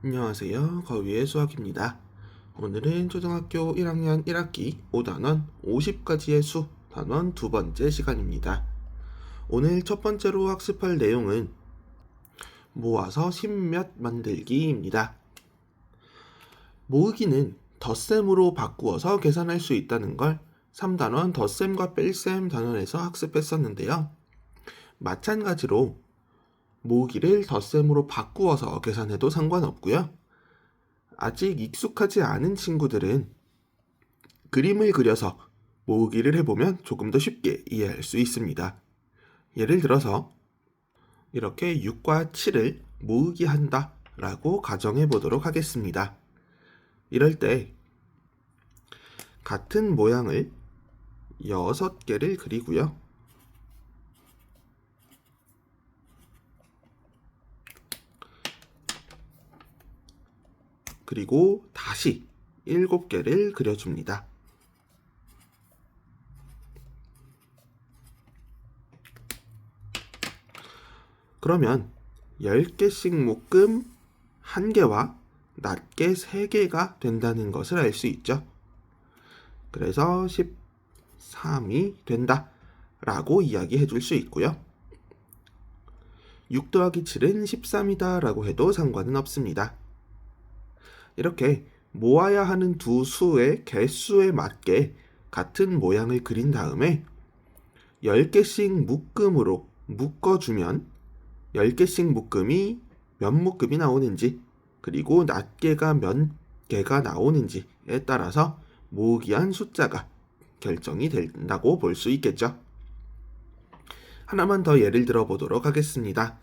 안녕하세요. 거위의 수학입니다. 오늘은 초등학교 1학년 1학기 5단원 50가지의 수 단원 두 번째 시간입니다. 오늘 첫 번째로 학습할 내용은 모아서 십몇 만들기입니다. 모으기는 덧셈으로 바꾸어서 계산할 수 있다는 걸 3단원 덧셈과 뺄셈 단원에서 학습했었는데요. 마찬가지로 모으기를 덧셈으로 바꾸어서 계산해도 상관없고요. 아직 익숙하지 않은 친구들은 그림을 그려서 모으기를 해보면 조금 더 쉽게 이해할 수 있습니다. 예를 들어서 이렇게 6과 7을 모으기 한다 라고 가정해 보도록 하겠습니다. 이럴 때 같은 모양을 6개를 그리고요. 그리고 다시 7개를 그려줍니다. 그러면 10개씩 묶음 1개와 낮게 3개가 된다는 것을 알 수 있죠. 그래서 13이 된다 라고 이야기해 줄 수 있고요. 6 더하기 7은 13이다 라고 해도 상관은 없습니다. 이렇게 모아야 하는 두 수의 개수에 맞게 같은 모양을 그린 다음에 10개씩 묶음으로 묶어주면 10개씩 묶음이 몇 묶음이 나오는지 그리고 낱개가 몇 개가 나오는지에 따라서 모으기 한 숫자가 결정이 된다고 볼 수 있겠죠. 하나만 더 예를 들어 보도록 하겠습니다.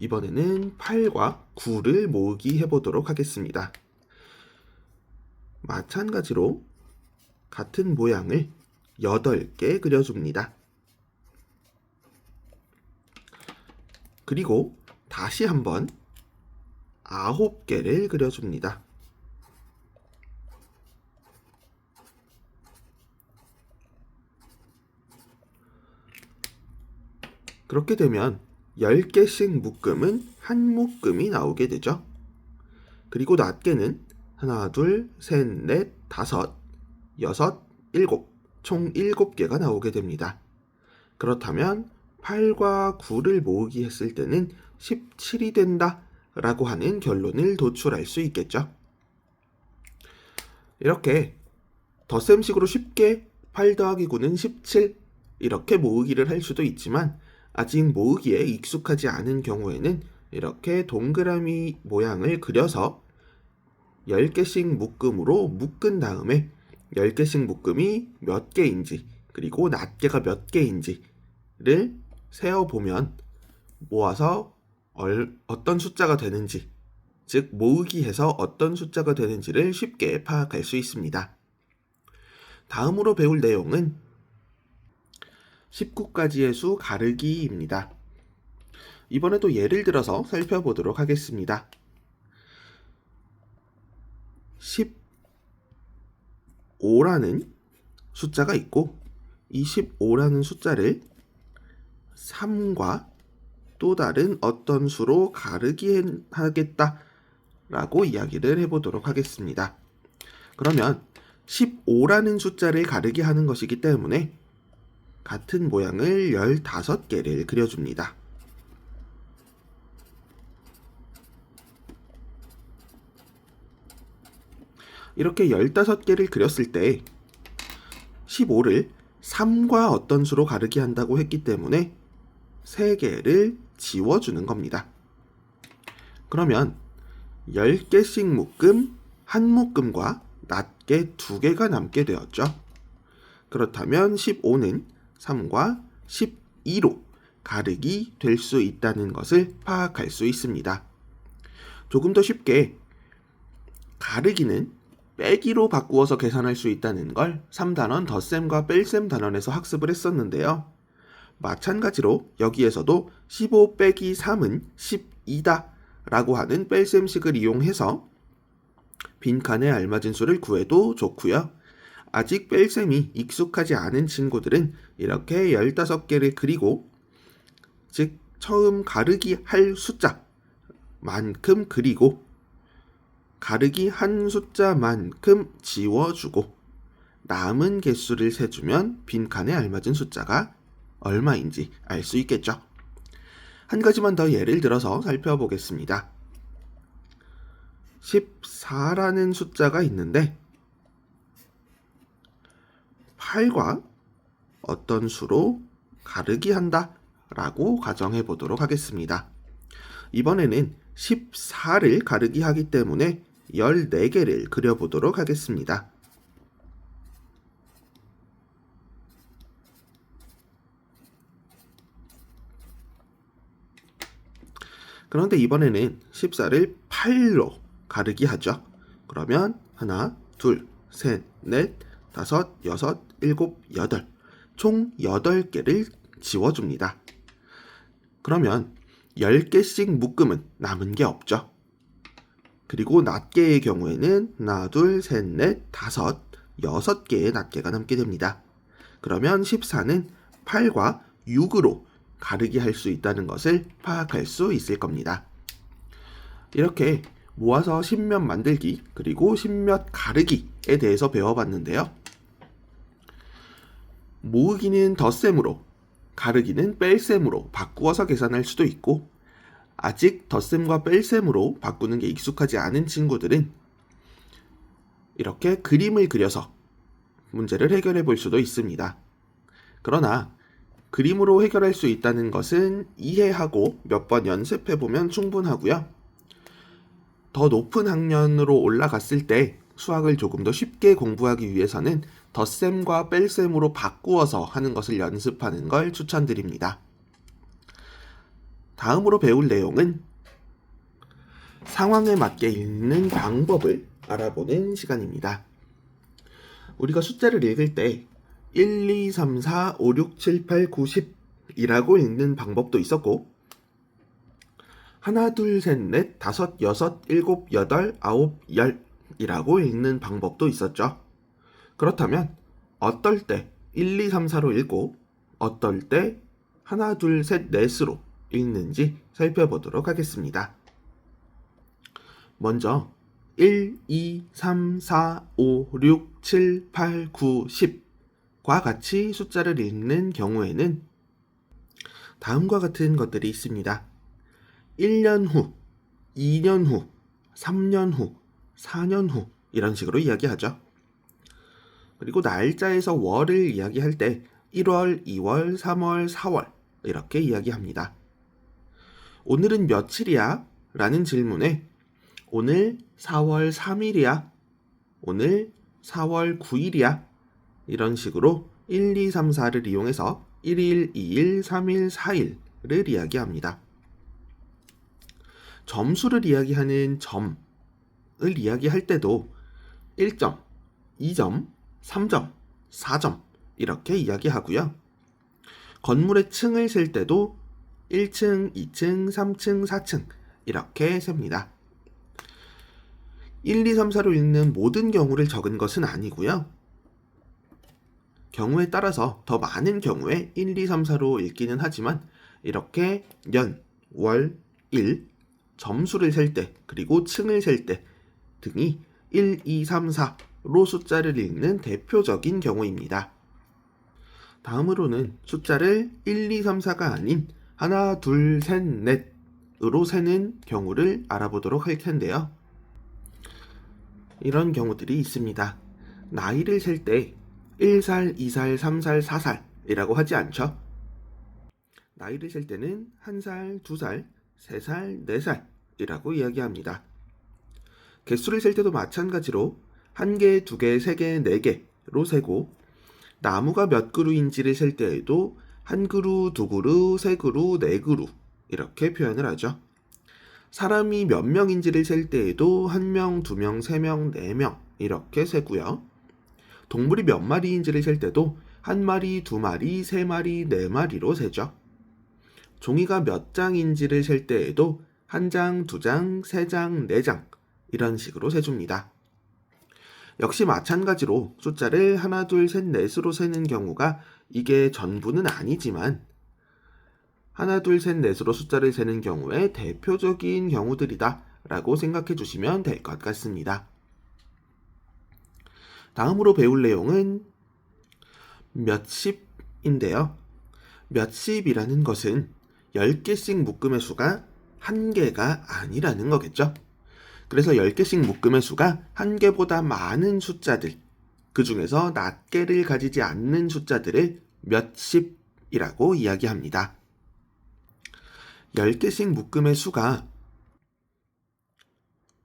이번에는 8과 9를 모으기 해보도록 하겠습니다. 마찬가지로 같은 모양을 8개 그려줍니다. 그리고 다시 한번 9개를 그려줍니다. 그렇게 되면 10개씩 묶음은 한 묶음이 나오게 되죠. 그리고 낱개는 하나, 둘, 셋, 넷, 다섯, 여섯, 일곱, 총 7개가 나오게 됩니다. 그렇다면 8과 9를 모으기 했을 때는 17이 된다 라고 하는 결론을 도출할 수 있겠죠. 이렇게 덧셈식으로 쉽게 8 더하기 9는 17 이렇게 모으기를 할 수도 있지만 아직 모으기에 익숙하지 않은 경우에는 이렇게 동그라미 모양을 그려서 10개씩 묶음으로 묶은 다음에 10개씩 묶음이 몇 개인지 그리고 낱개가 몇 개인지를 세어보면 모아서 얼, 어떤 숫자가 되는지 즉 모으기 해서 어떤 숫자가 되는지를 쉽게 파악할 수 있습니다. 다음으로 배울 내용은 19가지의 수 가르기입니다. 이번에도 예를 들어서 살펴보도록 하겠습니다. 15라는 숫자가 있고 이 15라는 숫자를 3과 또 다른 어떤 수로 가르기 하겠다 라고 이야기를 해보도록 하겠습니다. 그러면 15라는 숫자를 가르기 하는 것이기 때문에 같은 모양을 15개를 그려줍니다. 이렇게 15개를 그렸을 때 15를 3과 어떤 수로 가르기 한다고 했기 때문에 3개를 지워주는 겁니다. 그러면 10개씩 묶음 한 묶음과 낱개 2개가 남게 되었죠. 그렇다면 15는 3과 12로 가르기 될 수 있다는 것을 파악할 수 있습니다. 조금 더 쉽게 가르기는 빼기로 바꾸어서 계산할 수 있다는 걸 3단원 덧셈과 뺄셈 단원에서 학습을 했었는데요. 마찬가지로 여기에서도 15 빼기 3은 12다 라고 하는 뺄셈식을 이용해서 빈칸에 알맞은 수를 구해도 좋고요. 아직 뺄셈이 익숙하지 않은 친구들은 이렇게 15개를 그리고 즉 처음 가르기 할 숫자 만큼 그리고 가르기 한 숫자만큼 지워주고 남은 개수를 세주면 빈칸에 알맞은 숫자가 얼마인지 알 수 있겠죠. 한 가지만 더 예를 들어서 살펴보겠습니다. 14라는 숫자가 있는데 8과 어떤 수로 가르기 한다 라고 가정해 보도록 하겠습니다. 이번에는 14를 가르기 하기 때문에 14개를 그려보도록 하겠습니다. 그런데 이번에는 14를 8로 가르기 하죠. 그러면 하나, 둘, 셋, 넷, 다섯, 여섯, 일곱, 여덟. 총 8개를 지워줍니다. 그러면 10개씩 묶으면 남은 게 없죠. 그리고 낱개의 경우에는 하나, 둘, 셋, 넷, 다섯, 여섯 개의 낱개가 남게 됩니다. 그러면 14는 8과 6으로 가르기 할 수 있다는 것을 파악할 수 있을 겁니다. 이렇게 모아서 십몇 만들기 그리고 십몇 가르기에 대해서 배워봤는데요. 모으기는 덧셈으로 가르기는 뺄셈으로 바꾸어서 계산할 수도 있고 아직 덧셈과 뺄셈으로 바꾸는 게 익숙하지 않은 친구들은 이렇게 그림을 그려서 문제를 해결해 볼 수도 있습니다. 그러나 그림으로 해결할 수 있다는 것은 이해하고 몇 번 연습해 보면 충분하고요. 더 높은 학년으로 올라갔을 때 수학을 조금 더 쉽게 공부하기 위해서는 덧셈과 뺄셈으로 바꾸어서 하는 것을 연습하는 걸 추천드립니다. 다음으로 배울 내용은 상황에 맞게 읽는 방법을 알아보는 시간입니다. 우리가 숫자를 읽을 때 1, 2, 3, 4, 5, 6, 7, 8, 9, 10 이라고 읽는 방법도 있었고 하나, 둘, 셋, 넷, 다섯, 여섯, 일곱, 여덟, 아홉, 열 이라고 읽는 방법도 있었죠. 그렇다면 어떨 때 1, 2, 3, 4로 읽고 어떨 때 하나, 둘, 셋, 넷으로 읽는지 살펴보도록 하겠습니다. 먼저 1, 2, 3, 4, 5, 6, 7, 8, 9, 10과 같이 숫자를 읽는 경우에는 다음과 같은 것들이 있습니다. 1년 후, 2년 후, 3년 후, 4년 후 이런 식으로 이야기하죠. 그리고 날짜에서 월을 이야기할 때 1월, 2월, 3월, 4월 이렇게 이야기합니다. 오늘은 며칠이야? 라는 질문에 오늘 4월 3일이야? 오늘 4월 9일이야? 이런 식으로 1, 2, 3, 4를 이용해서 1일, 2일, 3일, 4일을 이야기합니다. 점수를 이야기하는 점을 이야기할 때도 1점, 2점, 3점, 4점 이렇게 이야기하고요. 건물의 층을 셀 때도 1층, 2층, 3층, 4층 이렇게 셉니다. 1, 2, 3, 4로 읽는 모든 경우를 적은 것은 아니고요. 경우에 따라서 더 많은 경우에 1, 2, 3, 4로 읽기는 하지만 이렇게 년, 월, 일, 점수를 셀 때, 그리고 층을 셀 때 등이 1, 2, 3, 4 로 숫자를 읽는 대표적인 경우입니다. 다음으로는 숫자를 1, 2, 3, 4가 아닌 하나, 둘, 셋, 넷으로 세는 경우를 알아보도록 할 텐데요. 이런 경우들이 있습니다. 나이를 셀 때 1살, 2살, 3살, 4살이라고 하지 않죠? 나이를 셀 때는 1살, 2살, 3살, 4살이라고 이야기합니다. 개수를 셀 때도 마찬가지로 1개, 2개, 3개, 4개로 세고 나무가 몇 그루인지를 셀 때에도 한 그루, 두 그루, 세 그루, 네 그루 이렇게 표현을 하죠. 사람이 몇 명인지를 셀 때에도 한 명, 두 명, 세 명, 네 명 이렇게 세고요. 동물이 몇 마리인지를 셀 때도 한 마리, 두 마리, 세 마리, 네 마리로 세죠. 종이가 몇 장인지를 셀 때에도 한 장, 두 장, 세 장, 네 장 이런 식으로 세줍니다. 역시 마찬가지로 숫자를 하나, 둘, 셋, 넷으로 세는 경우가 이게 전부는 아니지만 하나, 둘, 셋, 넷으로 숫자를 세는 경우에 대표적인 경우들이다 라고 생각해 주시면 될 것 같습니다. 다음으로 배울 내용은 몇십인데요. 몇십이라는 것은 10개씩 묶음의 수가 한 개가 아니라는 거겠죠. 그래서 10개씩 묶음의 수가 한 개보다 많은 숫자들, 그 중에서 낱개를 가지지 않는 숫자들을 몇십이라고 이야기합니다. 10개씩 묶음의 수가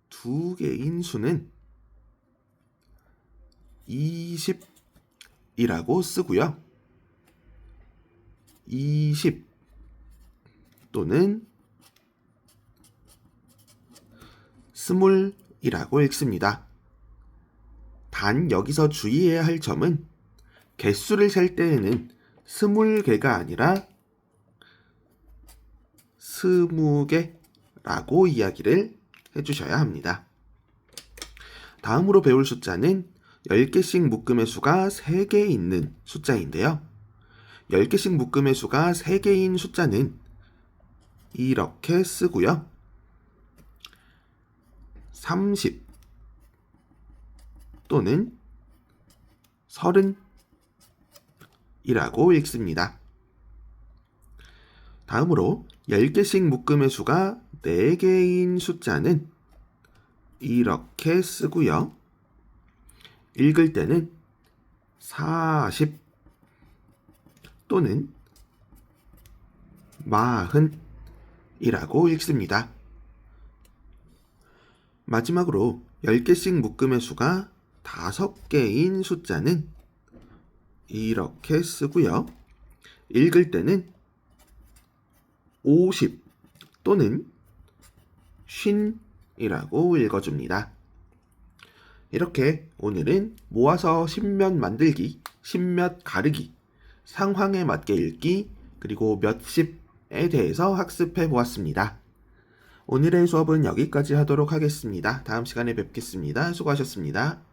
두 개인 수는 20이라고 쓰고요. 20 또는 스물이라고 읽습니다. 단 여기서 주의해야 할 점은 개수를 셀 때에는 스물 개가 아니라 스무 개라고 이야기를 해주셔야 합니다. 다음으로 배울 숫자는 10개씩 묶음의 수가 3개 있는 숫자인데요. 10개씩 묶음의 수가 3개인 숫자는 이렇게 쓰고요. 30 또는 30이라고 읽습니다. 다음으로 10개씩 묶음의 수가 4개인 숫자는 이렇게 쓰고요. 읽을 때는 40 또는 40이라고 읽습니다. 마지막으로 10개씩 묶음의 수가 5개인 숫자는 이렇게 쓰고요. 읽을 때는 50 또는 50이라고 읽어줍니다. 이렇게 오늘은 모아서 십몇 만들기, 십몇 가르기, 상황에 맞게 읽기, 그리고 몇십에 대해서 학습해 보았습니다. 오늘의 수업은 여기까지 하도록 하겠습니다. 다음 시간에 뵙겠습니다. 수고하셨습니다.